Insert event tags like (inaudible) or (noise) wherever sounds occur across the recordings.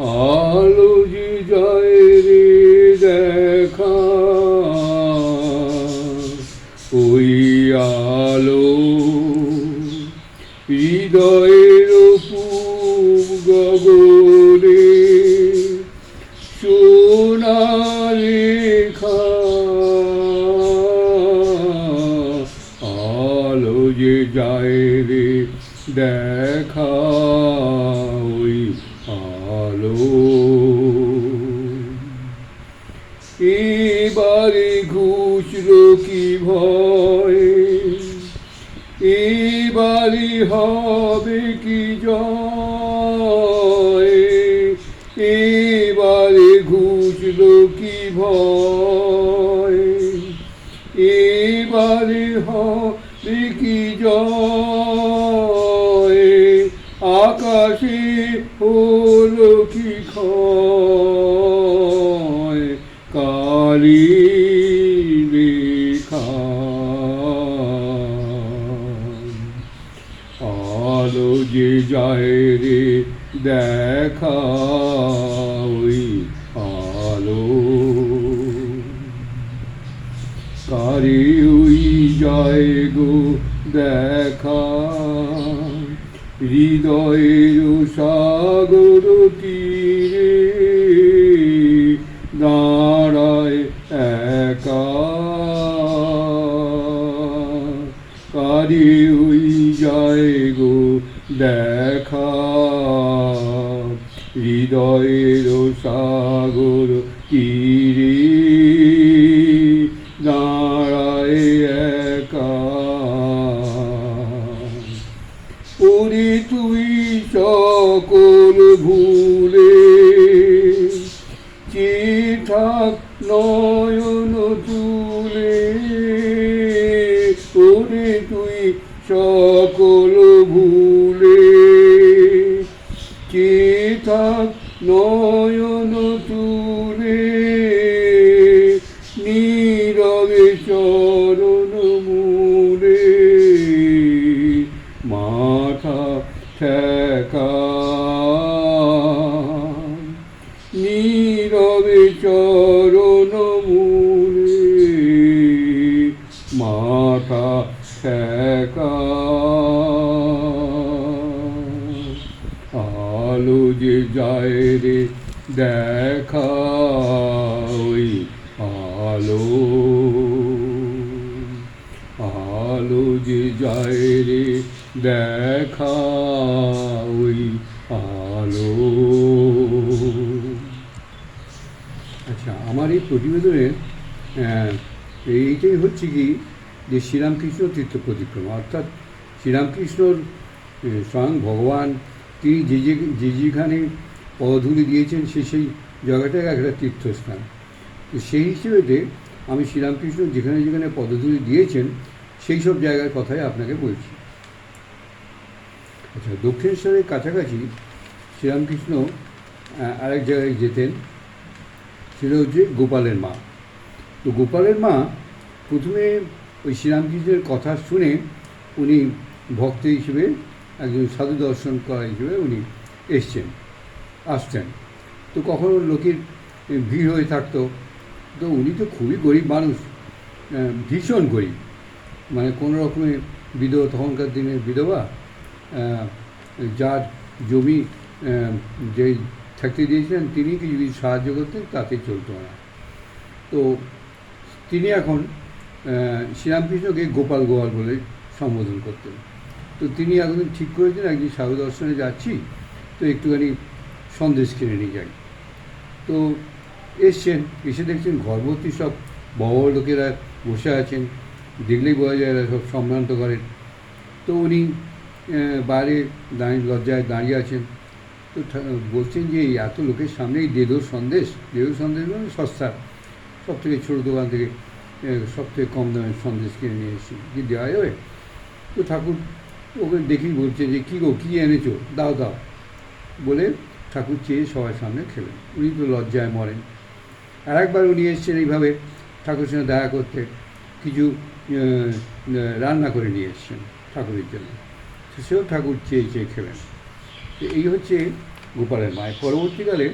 আলো যে যায় রে দেখা। ওই আলো হৃদয়ের গগনে সোনারেখা আলো যে যায় রে দেখা। এবারে ঘুষল কি ভয়? এবারে হবে কি জয়? আকাশে হলো কি ক্ষয়? যে যায় রে দেখা ওই আলো। কারি ওই যায় গো দেখা হৃদয়ের সাগর ওরে তুই সকল ভুলে। চিঠাক নয়ন তুলে করি তুই সকল ভুলে। চিঠাক নয়ন যায় রে দেখা ওই আলো। আলো যে যায় রে দেখা ওই আলো। আচ্ছা আমার এই প্রতিবেদনে এইটাই হচ্ছে কি যে শ্রীরামকৃষ্ণ তীর্থ প্রতিক্রমা। অর্থাৎ শ্রীরামকৃষ্ণর স্বয়ং ভগবান তিনি যে যে যে যেখানে পদধূলি দিয়েছেন সে সেই জায়গাটাকে একটা তীর্থস্থান। তো সেই হিসেবেতে আমি শ্রীরামকৃষ্ণ যেখানে যেখানে পদধূলি দিয়েছেন, সেই সব জায়গার কথাই আপনাকে বলছি। আচ্ছা দক্ষিণেশ্বরের কাছাকাছি শ্রীরামকৃষ্ণ আরেক জায়গায় যেতেন, সেটা হচ্ছে গোপালের মা। তো গোপালের মা প্রথমে ওই শ্রীরামকৃষ্ণের কথা শুনে উনি ভক্ত হিসেবে একজন সাধু দর্শন করা হিসেবে উনি এসছেন, আসছেন। তো কখনো লোকের ভিড় হয়ে থাকতো, তো উনি তো খুবই গরিব মানুষ ভীষণ গরিব। মানে কোনো রকমের বিধবা, তখনকার দিনের বিধবা যার জমি যে থাকতে দিয়েছিলেন, তিনি কিছু যদি সাহায্য করতেন, তাতে চলতো না। তো তিনি এখন শ্রীরামকৃষ্ণকে গোপাল গোপাল বলে সম্বোধন করতেন। তো তিনি একদিন ঠিক করেছেন, একদিন সাধু দর্শনে যাচ্ছি, তো একটুখানি সন্দেশ কিনে নিয়ে যাই। তো এসছেন, এসে দেখছেন ঘরভর্তি সব বড় লোকেরা বসে আছেন, দেখলেই বোঝা যায় এরা সব সম্ভ্রান্ত করেন তো উনি বাইরে দাঁড়িয়ে, লজ্জায় দাঁড়িয়ে আছেন। তো বলছেন যে এই এত লোকের সামনেই দেদো সন্দেশ দেদো সন্দেশ মানে সস্তা। সব থেকে ছোটো দোকান থেকে সব থেকে কম দামের সন্দেশ কিনে নিয়ে এসেছি। কি দেওয়া যাবে? তো ঠাকুর ওকে দেখেই বলছে যে, কী গো, কী এনেছো? দাও দাও। বলে ঠাকুর চেয়ে সবার সামনে খেলেন। উনি তো লজ্জায় মরেন। আর একবার উনি এসেছেন এইভাবে ঠাকুরের সঙ্গে দেখা করতে। কিছু রান্না করে নিয়ে এসছেন ঠাকুরের জন্য। সেও ঠাকুর চেয়ে চেয়ে খেলেন। এই হচ্ছে গোপালের মায়ের পরবর্তীকালে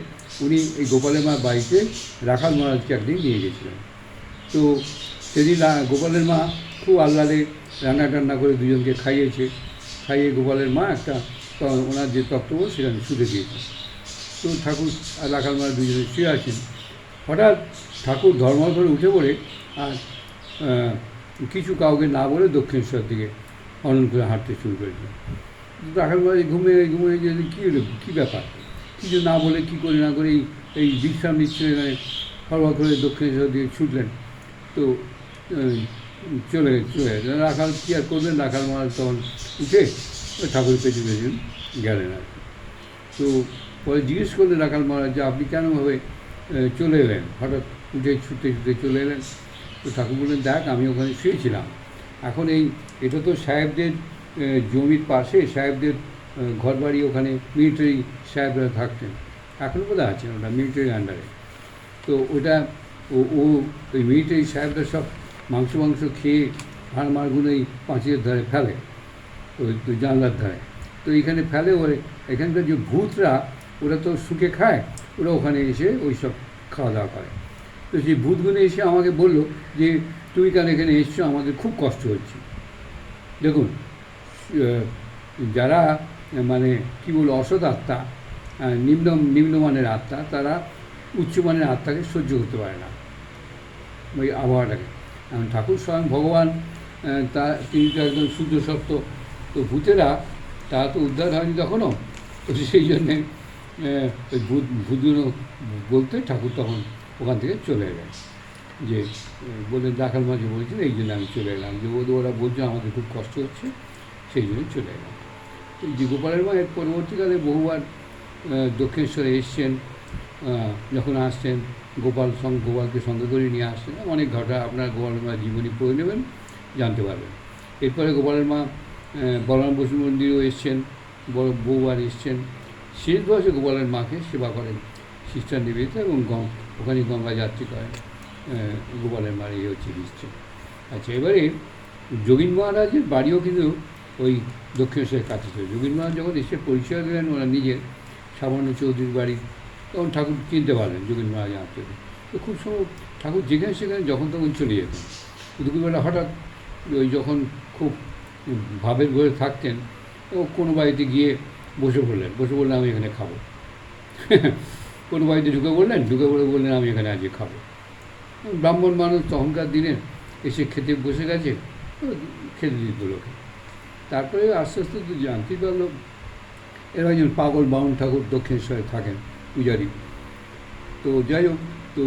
উনি এই গোপালের মার বাড়িতে রাখাল মহারাজকে একদিন নিয়ে গেছিলেন। তো সেদিন গোপালের মা খুব আহ্লাদে রান্না টান্না করে দুজনকে খাইয়েছে। খাইয়ে গোপালের মা একটা ওনার যে তত্ত্ব সেখানে শুতে দিয়েছে। তো ঠাকুর আর রাখাল মা দুজনে শুয়ে আছেন। হঠাৎ ঠাকুর ধর্ম ধরে উঠে পড়ে আর কিছু কাউকে না বলে দক্ষিণেশ্বর দিকে অনন করে হাঁটতে শুরু করেছে। রাখাল মা ঘুমিয়ে ঘুমিয়ে যে কী হলো? কী ব্যাপার? কিছু না বলে কী করে না করে এই বিশ্রাম নিচ্ছিলেন এখানে করে দক্ষিণেশ্বর দিকে ছুটলেন। তো চলে চলে। রাখাল কী আর করবেন রাখাল মহারাজ তখন উঠে ওই ঠাকুরের পেছনে পেছন গেলেন আর তো পরে জিজ্ঞেস করলেন রাখাল মহারাজ, যে আপনি কেনভাবে চলে এলেন? হঠাৎ উঠে ছুটে ছুটে চলে এলেন। তো ঠাকুর বললেন, দেখ, আমি ওখানে শুয়েছিলাম। এখন এই, এটা তো সাহেবদের জমির পাশে, সাহেবদের ঘর বাড়ি ওখানে মিলিটারি সাহেবরা থাকতেন। এখন বোধহয় আছেন ওটা মিলিটারি আন্ডারে তো ওটা, ও ওই মিলিটারি সাহেবরা সব মাংস মাংস খেয়ে হাড় মারগুলো এই পাঁচিলের ধারে ফেলে, ওই জানলার ধারে। তো এইখানে ফেলে ওরে, এখানকার যে ভূতরা, ওরা তো শুকে খায়, ওরা ওখানে এসে ওই সব খাওয়া দাওয়া করে। তো সেই ভূতগুলো এসে আমাকে বলল যে, তুমি কেন এখানে এসছো? আমাদের খুব কষ্ট হচ্ছে। দেখুন যারা মানে কী বলব, অসৎ আত্মা নিম্ন, নিম্নমানের আত্মা, তারা উচ্চমানের আত্মাকে সহ্য করতে পারে না। ওই আবহাওয়াটাকে। এখন ঠাকুর স্বয়ং ভগবান তা তিনি তো একদম শুদ্ধ সত্য। তো ভূতেরা, তারা তো উদ্ধার হয়নি তখনও। তো সেই জন্যে ওই ভূত, ভূতগুলো বলতে ঠাকুর তখন ওখান থেকে চলে এলেন যে বলে দাখাল মাঝে বলছেন, এই জন্য আমি চলে এলাম। যে ওরা বলছে আমাদের খুব কষ্ট হচ্ছে, সেই জন্য চলে এলাম। তো গোপালের মায়ের পরবর্তীকালে বহুবার দক্ষিণেশ্বরে এসছেন। যখন আসছেন, গোপাল সঙ্গ গোপালকে সঙ্গে করে নিয়ে আসছেন, অনেক ঘটনা আপনার গোপালের মা জীবনী পড়ে নেবেন, জানতে পারবেন। এরপরে গোপালের মা বলরাম বসু মন্দিরেও এসছেন, বড় বহুবার এসছেন। শেষ বয়সে গোপালের মাকে সেবা করেন, সিস্টার নিবেদিত এবং গং ওখানে গঙ্গা যাত্রী করেন গোপালের মার এই হচ্ছে হিস্ট্রি আচ্ছা এবারে যোগীন মহারাজের বাড়িও কিন্তু ওই দক্ষিণেশ্বরের কাছে ছিল। যোগীন মহারাজ যখন এসে পরিচয় দিলেন, ওরা নিজের, সামান্য চৌধুরীর বাড়ি তখন ঠাকুর চিনতে পারলেন যোগীন মহারাজ আত্মীয় তো খুব সময় ঠাকুর যেখানে সেখানে যখন তখন চলে যেতেন। দুপুরবেলা হঠাৎ ওই যখন খুব ভাবের ঘরে থাকতেন, ও কোনো বাড়িতে গিয়ে বসে পড়লেন, বসে বললেন, আমি এখানে খাব। (laughs) কোনো বাড়িতে ঢুকে বললেন ঢুকে পড়ে বললেন, আমি এখানে আজকে খাব। ব্রাহ্মণ মানুষ তখনকার দিনে এসে খেতে বসে গেছে, খেতে দিত লোকে। তারপরে আস্তে আস্তে তো জানতেই পারল এরা একজন পাগল, বাউন ঠাকুর দক্ষিণেশ্বরে থাকেন। পূজারী। তো যাই হোক, তো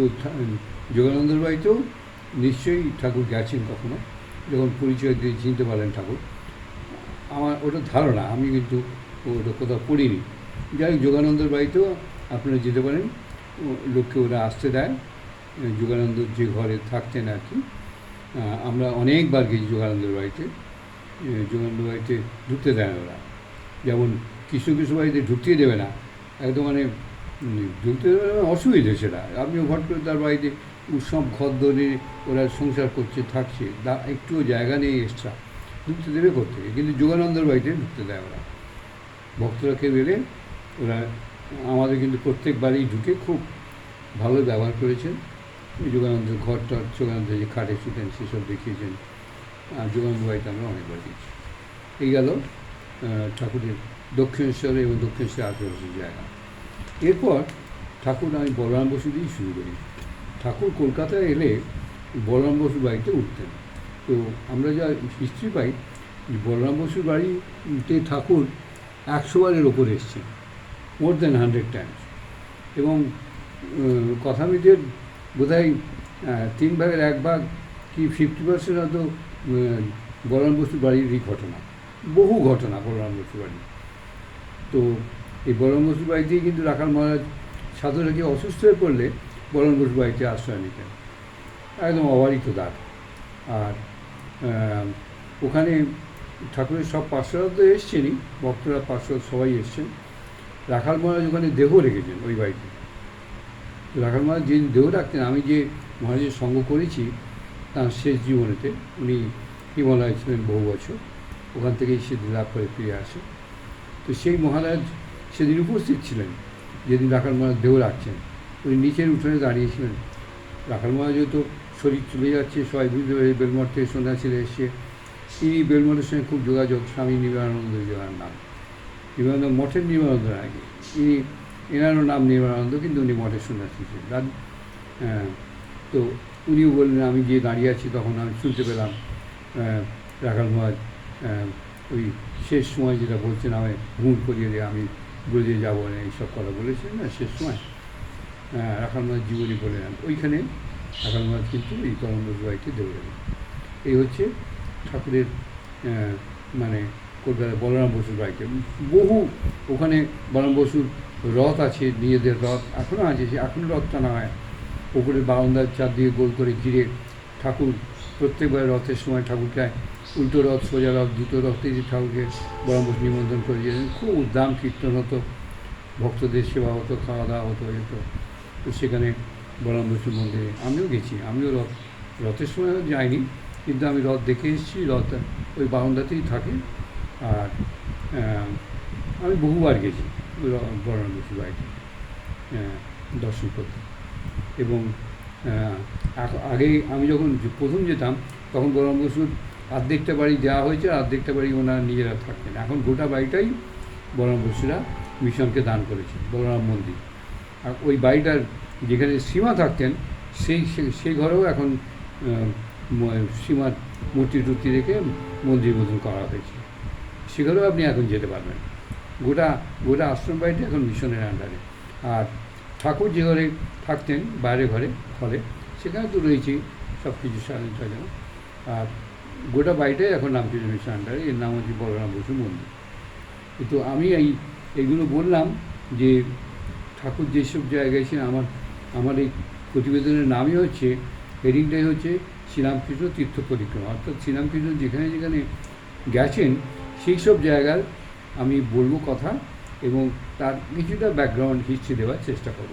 যোগানন্দের বাড়িতেও নিশ্চয়ই ঠাকুর গেছেন কখনো, যখন পরিচয় দিয়ে চিনতে পারলেন ঠাকুর। আমার ওটা ধারণা, আমি কিন্তু ওটা কোথাও পড়িনি। যাই হোক, যোগানন্দের বাড়িতেও আপনারা যেতে পারেন। লোককে ওরা আসতে দেয়। যোগানন্দ যে ঘরে থাকতেন আর কি। আমরা অনেকবার গেছি যোগানন্দের বাড়িতে। যোগানন্দ বাড়িতে ঢুকতে দেয় ওরা। যেমন কিছু কিছু বাড়িতে ঢুকতেই দেবে না। একদম মানে দেবে অসুবিধে সেটা। আপনিও ঘট করে তার বাড়িতে উৎসব ঘর ধরে ওরা সংসার করছে, থাকছে দা একটুও জায়গা নেই এক্সট্রা ঢুকতে দেবে করতে কিন্তু যোগানন্দের বাড়িতে ঢুকতে দেয় ওরা। ভক্তরা কেউ এলে ওরা আমাদের কিন্তু প্রত্যেক বাড়ি ঢুকে খুব ভালো ব্যবহার করেছেন। যোগানন্দের ঘর টর যোগানন্দ যে খাটে শুতেন সেসব দেখিয়েছেন। আর যোগানন্দ বাড়িতে আমরা অনেকবার গেছি এই গেল ঠাকুরের দক্ষিণেশ্বরে এবং দক্ষিণেশ্বরের আশেপাশের জায়গা। এরপর ঠাকুর আমি বলরাম বসু দিয়েই শুরু করি। ঠাকুর কলকাতায় এলে বলরাম বসুর বাড়িতে উঠতেন। তো আমরা যা হিস্ট্রি পাই বলরাম বসুর বাড়িতে ঠাকুর একশো বারের ওপরে এসছেন মোর দেন হান্ড্রেড টাইমস এবং আহ, কথামিদের বোধহয় তিন ভাগের এক ভাগ কি ফিফটি পার্সেন্ট হয়তো বলরাম বসুর বাড়িরই ঘটনা। বহু ঘটনা বলরাম বসুর বাড়ি তো এই বলরাম বসুর বাড়িতেই কিন্তু রাখাল মহারাজ সাধু রেখে অসুস্থ হয়ে পড়লে বলরাম বসুর বাড়িতে আশ্রয় নিতেন। একদম অবারিত দ্বার আর ওখানে ঠাকুরের সব পার্শ্বরা তো এসছেনই, ভক্তরা পার্শ্বরা সবাই এসছেন। রাখাল মহারাজ ওখানে দেহ রেখেছেন ওই বাড়িতে। রাখাল মহারাজ যে দেহ রাখতেন, আমি যে মহারাজের সঙ্গ করেছি তার শেষ জীবনেতে, উনি হিমালয় ছিলেন বহু বছর, ওখান থেকেই সিদ্ধি লাভ করে ফিরে আসে। তো সেই মহারাজ সেদিন উপস্থিত ছিলেন যেদিন রাখাল মহারাজ দেহ রাখছেন। উনি নিচের উঠোনে দাঁড়িয়েছিলেন। রাখাল মহারাজ তো শরীর চলে যাচ্ছে সবাই বুঝতে পেরে বেলমঠ থেকে সন্ন্যাসীরা এসে তিনি বেলমঠের সঙ্গে খুব যোগাযোগ স্বামী নিবারানন্দ যার নাম। নিবারানন্দ মঠের নিবারানন্দ আগে। ইনি এনারও নাম নিবারানন্দ কিন্তু উনি মঠের সন্ন্যাসী ছিলেন। হ্যাঁ, তো উনিও বললেন আমি যে দাঁড়িয়ে আছি তখন আমি শুনতে পেলাম আহ, রাখাল মহারাজ আহ, ওই শেষ সময় যেটা বলছেন আমি ঘুম করিয়ে দিয়ে আমি ব্রজে যাব না এইসব কথা বলেছেন না সে সময় আহ, রাখাল মহারাজ জীবনী বললেন ওইখানে রাখাল মহারাজ কিন্তু এই তরঙ্গ বাড়িতে দেবেন এই হচ্ছে ঠাকুরের মানে কলকাতায় বলরাম বসুর বাড়িতে। বহু ওখানে বলরাম বসুর রথ আছে নিজেদের রথ এখনও আছে সে এখনও রথ টানা হয়। পুকুরের বারান্দার চারদিকে গোল করে ঘিরে ঠাকুর প্রত্যেকবার রথের সময় ঠাকুরকে উল্টো রথ সোজা রথ দুটো রথে যে ঠাকুরকে বরম বসু নিমন্ত্রণ করে দিয়েছেন, খুব উদ্দাম কীর্তন হতো, ভক্তদের সেবা হতো, খাওয়া দাওয়া হতো হতো তো। সেখানে বরম বসু মন্দিরে আমিও গেছি, আমিও রথ, রথের সময় যাইনি, কিন্তু আমি রথ দেখে এসেছি, রথ ওই বারান্দাতেই থাকে। আর আমি বহুবার গেছি ওই র- বরম বসু বাড়িতে দর্শন করতে। এবং আগে আমি যখন প্রথম যেতাম, তখন বলরাম বসুর অর্ধেকটা বাড়ি দেওয়া হয়েছে, আর অর্ধেকটা বাড়ি ওনারা নিজেরা থাকতেন। এখন গোটা বাড়িটাই বলরাম বসুরা মিশনকে দান করেছে, বলরাম মন্দির। আর ওই বাড়িটার যেখানে সীমা থাকতেন, সেই সেই ঘরেও এখন সীমার মূর্তি টুর্তি রেখে মন্দির মতন করা হয়েছে। সেখানেও আপনি এখন যেতে পারবেন। গোটা গোটা আশ্রম বাড়িটা এখন মিশনের আন্ডারে আর ঠাকুর যে ঘরে থাকতেন বাইরে ঘরে হলে সেখানে তো রয়েছেই সব কিছু সাজানো আর গোটা বাড়িটাই এখন রামকৃষ্ণ মিশন আন্ডারে এর নাম হচ্ছে বলরাম বসু মন্দির। তো আমি এই, এইগুলো বললাম যে ঠাকুর যেসব জায়গায় ছিলেন আমার আমার এই প্রতিবেদনের নামই হচ্ছে, হেডিংটাই হচ্ছে শ্রীরামকৃষ্ণ তীর্থ পরিক্রমা। অর্থাৎ শ্রীরামকৃষ্ণ যেখানে যেখানে গেছেন, সেই সব জায়গার আমি বলব কথা এবং তার কিছুটা ব্যাকগ্রাউন্ড হিস্ট্রি দেওয়ার চেষ্টা করব।